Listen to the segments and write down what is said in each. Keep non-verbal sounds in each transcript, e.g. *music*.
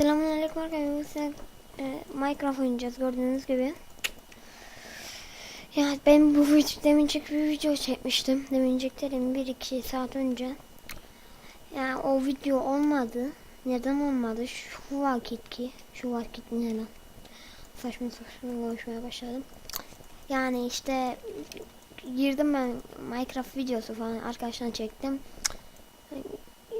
Selamünaleyküm arkadaşlar. E, Minecraft oynayacağız gördüğünüz gibi. Ya ben bu video demincek bir video çekmiştim. Demincek dedim 1-2 saat önce. Ya o video olmadı. Neden olmadı? Şu vakit ki. Şu vakit ne lan? Saçma saçma konuşmaya başladım. Yani işte girdim ben Minecraft videosu falan arkadaşlar çektim.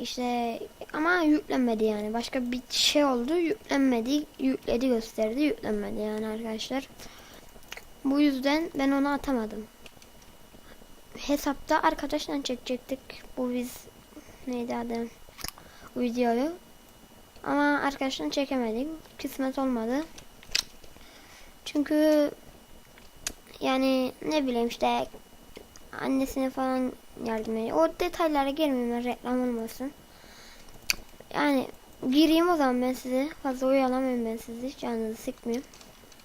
İşte ama yüklenmedi yani. Başka bir şey oldu. Yüklenmedi. Yükledi gösterdi. Yüklenmedi yani arkadaşlar. Bu yüzden ben onu atamadım. Hesapta arkadaşla çekecektik. Bu biz neydi adı? Bu videoyu. Ama arkadaşla çekemedik. Kısmet olmadı. Çünkü yani ne bileyim işte annesine falan yardım ediyor. O detaylara girmeyeyim reklam olmasın. Yani gireyim o zaman ben size. Fazla oyalamayayım ben sizi. Canınızı sıkmayayım.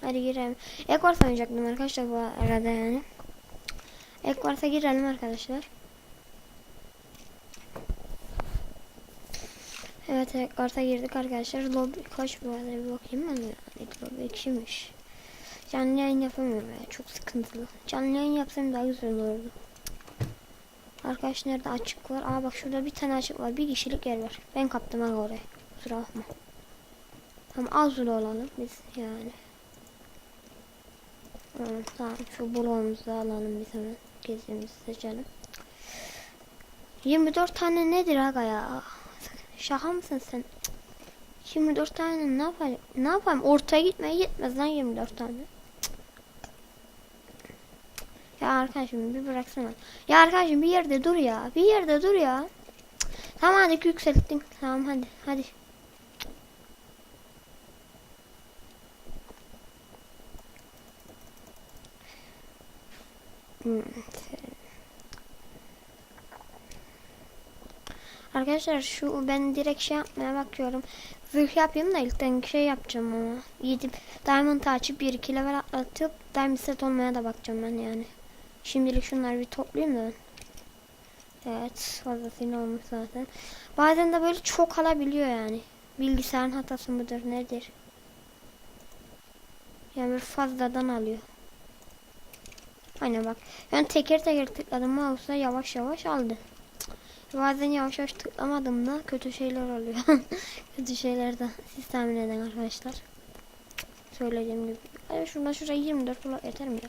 Hadi girelim. Ek varsa oynayacaktım arkadaşlar bu arada yani. Ek varsa girelim arkadaşlar. Evet ek varsa girdik arkadaşlar. Lobby kaç bu arada bir bakayım ben. Yani lobby ekşiymiş. Canlı yayın yapamıyorum ya. Çok sıkıntılı. Canlı yayın yapsam daha güzel olurdu. Arkadaş nerede açık var? Aa bak şurada bir tane açık var. Bir kişilik yer var. Ben kaptım aga oraya. Kusura bakma. Tamam az zulu olalım biz yani. Tamam, tamam şu bloğumuzu da alalım biz hemen. Gezimizi seçelim. 24 tane nedir aga ya? Şaka mısın sen? 24 tane ne yapayım? Ne yapayım? Ortaya gitmeye yetmez lan 24 tane. Ya arkadaşım bir bıraksana. Ya arkadaşım bir yerde dur ya. Bir yerde dur ya. Tamam hadi yükselttin. Tamam hadi hadi. Hmm. Arkadaşlar şu ben direkt şey yapmaya bakıyorum. Zırh yapayım da ilkten şey yapacağım ama. Gidip diamond açıp bir iki level atlatıp diamond set olmaya da bakacağım ben yani. Şimdilik şunları bir toplayayım da. Evet fazlasıyla olmuş zaten. Bazen de böyle çok alabiliyor yani. Bilgisayarın hatası mıdır nedir? Yani böyle fazladan alıyor. Aynen bak. Ben teker teker tıkladım mouse'a yavaş yavaş aldı. Bazen yavaş yavaş tıklamadım da kötü şeyler oluyor. *laughs* kötü şeyler de siz tahmin edin arkadaşlar. Söylediğim gibi. Hadi şuradan şuraya 24 blok yeter mi?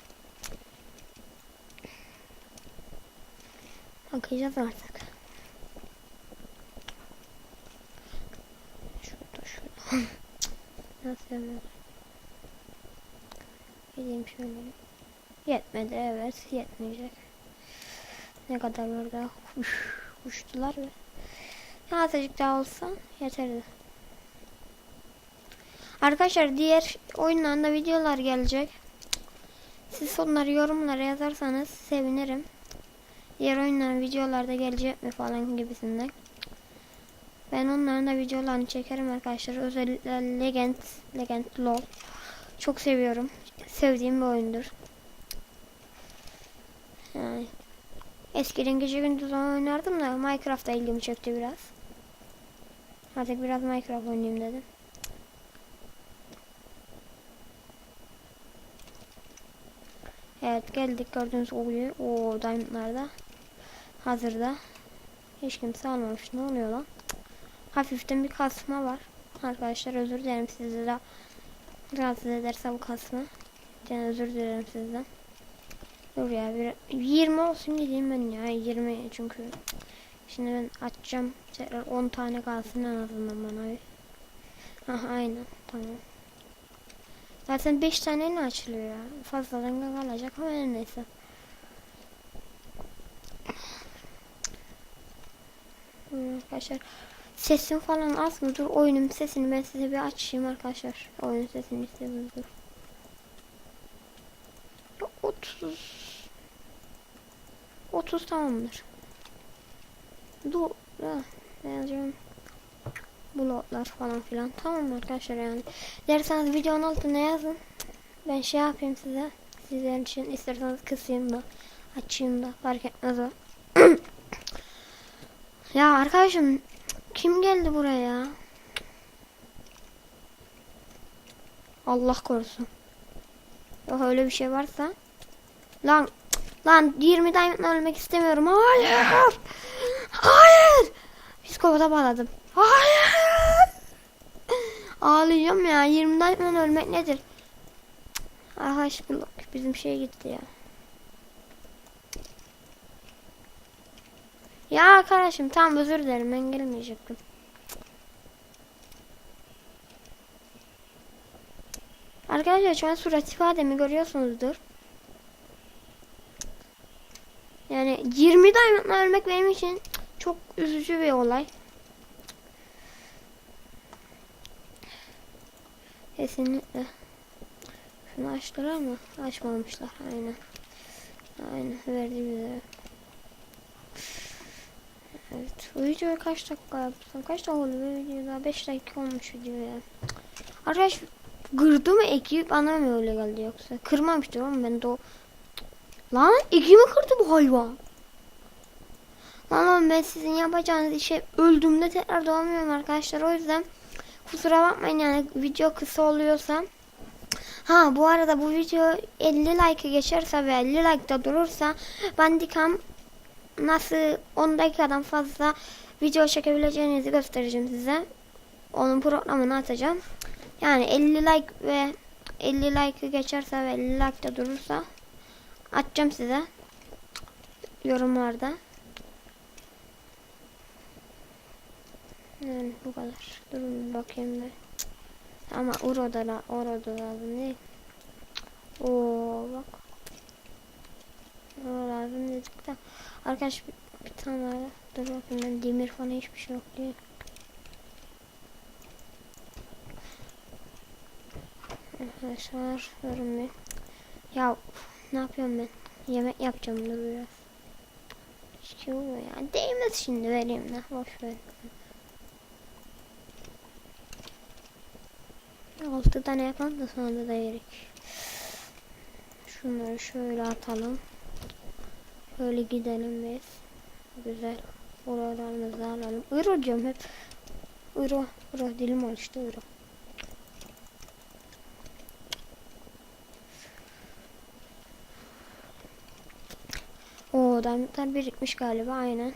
Bakacağız artık. Şurada şurada. *laughs* Nasıl yapalım? Gideyim şöyle. Yetmedi evet yetmeyecek. Ne kadar daha? Üf, uçtular ve azıcık daha olsa yeterli. Arkadaşlar diğer oyunlarında videolar gelecek. Siz onları yorumlara yazarsanız sevinirim. Diğer oyunların videolarda gelecek mi falan gibisinden. Ben onların da videolarını çekerim arkadaşlar. Özellikle Legend, Legend LoL. Çok seviyorum. Sevdiğim bir oyundur. Yani eskiden gece gündüz oynardım da Minecraft'ta ilgimi çekti biraz. Artık biraz Minecraft oynayayım dedim. Evet geldik gördüğünüz oluyor. O diamondlarda hazırda. Hiç kimse almamış. Ne oluyor lan? Hafiften bir kasma var. Arkadaşlar özür dilerim sizi de rahatsız ederse bu kasma. Yani özür dilerim sizden. Dur ya bir 20 olsun gideyim ben ya 20 çünkü şimdi ben açacağım tekrar 10 tane kalsın en azından bana bir. Aha aynen tamam. Zaten 5 tane ne açılıyor ya. Fazladan kalacak ama neyse. Hmm, Arkadaşlar sesim falan az mı? Dur oyunun sesini ben size bir açayım arkadaşlar. Oyunun sesini istedim dur. 30 30 tamamdır. Dur. Yazacağım? Bloklar falan filan. Tamam arkadaşlar yani. Derseniz videonun altına yazın. Ben şey yapayım size. Sizler için isterseniz kısayım da. Açayım da. Fark etmez o. *clears throat* ya arkadaşım. Kim geldi buraya? Allah korusun. Yok öyle bir şey varsa. Lan lan 20 diamond'la ölmek istemiyorum. Hayır. Hayır. Psikopata bağladım. Hayır. Ağlayacağım ya. 20 diamond'la ölmek nedir? Aşkım bizim şey gitti ya. Ya arkadaşım tamam özür dilerim ben gelmeyecektim. Arkadaşlar şu an surat ifademi görüyorsunuzdur. Yani 20 diamondla ölmek benim için çok üzücü bir olay. Kesinlikle. Şunu açtılar mı? Açmamışlar. Aynen. Aynen. Verdi bize. Evet. Bu videoyu kaç dakika yapsam? Kaç dakika oldu bu video daha? 5 dakika olmuş video ya. Arkadaş kırdı mı eki bana mı öyle geldi yoksa? Kırmamıştır ama ben de o... Lan eki mi kırdı bu hayvan? Lan oğlum ben sizin yapacağınız işe öldüğümde tekrar doğamıyorum arkadaşlar. O yüzden kusura bakmayın yani video kısa oluyorsa. Ha bu arada bu video 50 like geçerse ve 50 like'da durursa Bandicam nasıl 10 dakikadan fazla video çekebileceğinizi göstereceğim size. Onun programını atacağım. Yani 50 like ve 50 like geçerse ve 50 like'da durursa atacağım size yorumlarda. Yani bu kadar. Durun bakayım bir. Ama Uro da, la, Uro da lazım değil. Oo bak. Lazım dedik de. Arkadaş bir, bir tane daha. Dur bakayım ben demir falan hiçbir şey yok diye. Arkadaşlar durun bir. Ya ne yapıyorum ben? Yemek yapacağım dur biraz. Şey ya. Değmez şimdi vereyim ne. Boş ver. Altı tane yapalım da sonra da yerik. Şunları şöyle atalım. Böyle gidelim biz. Güzel. Oralarımızı alalım. Iro diyorum hep. Iro. Iro dilim alıştı Iro. Oo diamondlar birikmiş galiba aynen.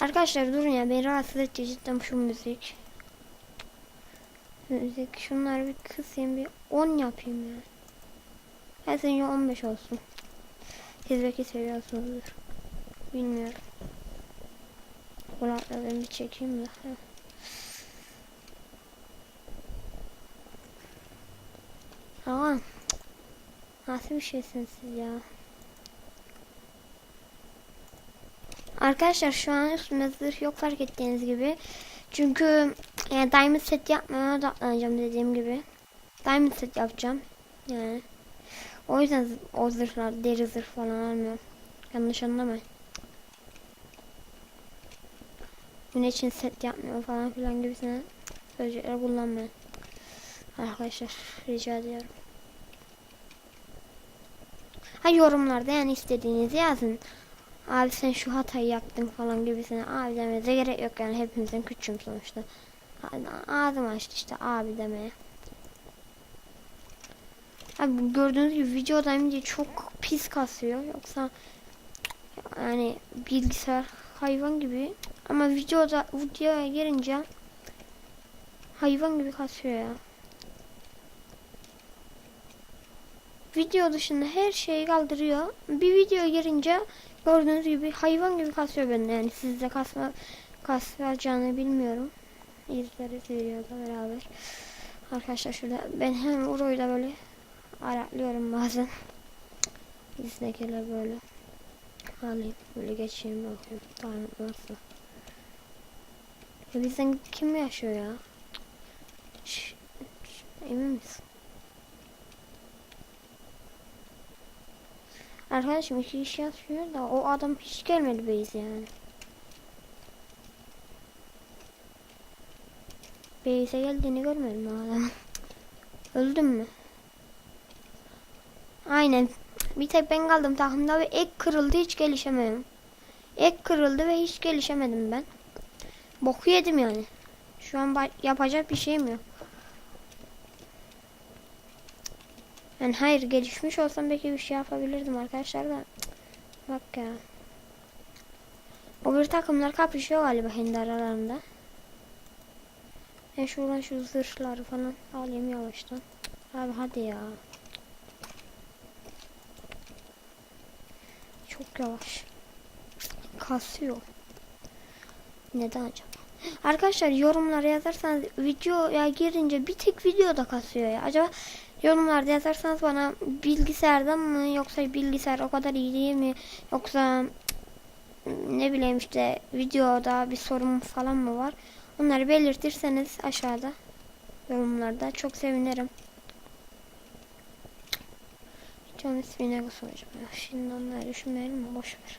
Arkadaşlar durun ya beni rahatsız edici cidden şu müzik. Müzik şunları bir kısayım bir 10 yapayım ya. Her sene 15 olsun. Siz belki seviyorsunuzdur. Bilmiyorum. Kulakla ben bir çekeyim de. Aa, nasıl bir şeysiniz siz ya? Arkadaşlar şu an üstümde zırh yok fark ettiğiniz gibi. Çünkü yani diamond set yapmaya odaklanacağım dediğim gibi. Diamond set yapacağım. Yani. O yüzden o zırhlar deri zırh falan almıyorum. Yanlış anlamayın. İçin set yapmıyor falan filan gibisine sözcükler kullanmayın. Arkadaşlar rica ediyorum. Ha yorumlarda yani istediğinizi yazın. Abi sen şu hatayı yaptın falan gibisine abi demenize gerek yok yani hepimizin küçüğüm sonuçta. Ağzım açtı işte abi demeye. Abi gördüğünüz gibi videodayım diye çok pis kasıyor. Yoksa yani bilgisayar hayvan gibi ama videoda videoya girince hayvan gibi kasıyor ya. Video dışında her şeyi kaldırıyor. Bir video girince gördüğünüz gibi hayvan gibi kasıyor bende. Yani sizde kasma kasacağını bilmiyorum. İzleriz videoda beraber. Arkadaşlar şurada ben hem Uro'yla böyle araklıyorum bazen. İzdekiler böyle alayım böyle geçeyim bakayım. Tamam nasıl? Ya bizden kim yaşıyor ya? Şş, şş, emin misin? Arkadaşım iki kişi yatıyor da o adam hiç gelmedi beyze yani. Beyze geldiğini görmedim adam. Öldüm mü? Aynen. Bir tek ben kaldım takımda ve ek kırıldı hiç gelişemedim. Ek kırıldı ve hiç gelişemedim ben. Boku yedim yani. Şu an yapacak bir şeyim yok. Yani hayır gelişmiş olsam belki bir şey yapabilirdim arkadaşlar da. Bak ya. O bir takımlar kapışıyor galiba kendi aralarında. Ben şuradan şu zırhları falan alayım yavaştan. Abi hadi ya. Çok yavaş. Kasıyor. Neden acaba? Arkadaşlar yorumlara yazarsanız videoya girince bir tek videoda kasıyor ya. Acaba yorumlarda yazarsanız bana bilgisayardan mı yoksa bilgisayar o kadar iyi değil mi yoksa ne bileyim işte videoda bir sorun falan mı var? Onları belirtirseniz aşağıda yorumlarda çok sevinirim. Canım ismine soracağım ya. Şimdi onları düşünmeyelim mi? Boş ver.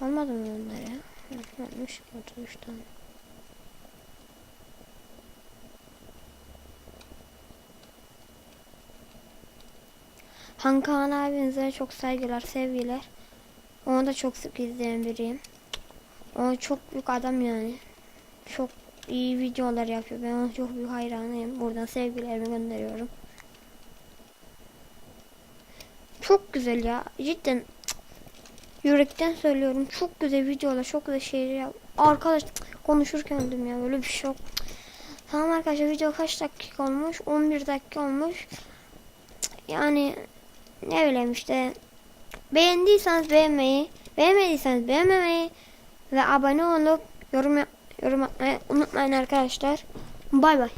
Almadım mı onları ya? Hı, Almış 33 tane. Hankan abinize çok saygılar, sevgiler. Onu da çok sık izleyen biriyim. O çok büyük adam yani. Çok iyi videolar yapıyor. Ben ona çok büyük hayranıyım. Buradan sevgilerimi gönderiyorum. Çok güzel ya. Cidden yürekten söylüyorum. Çok güzel videolar, çok güzel şeyler yap. Arkadaş cık, konuşurken öldüm ya. Böyle bir şey yok. Tamam arkadaşlar video kaç dakika olmuş? 11 dakika olmuş. Yani ne bileyim işte beğendiyseniz beğenmeyi, beğenmediyseniz beğenmemeyi ve abone olup yorum yorum yapmayı unutmayın arkadaşlar. Bay bay.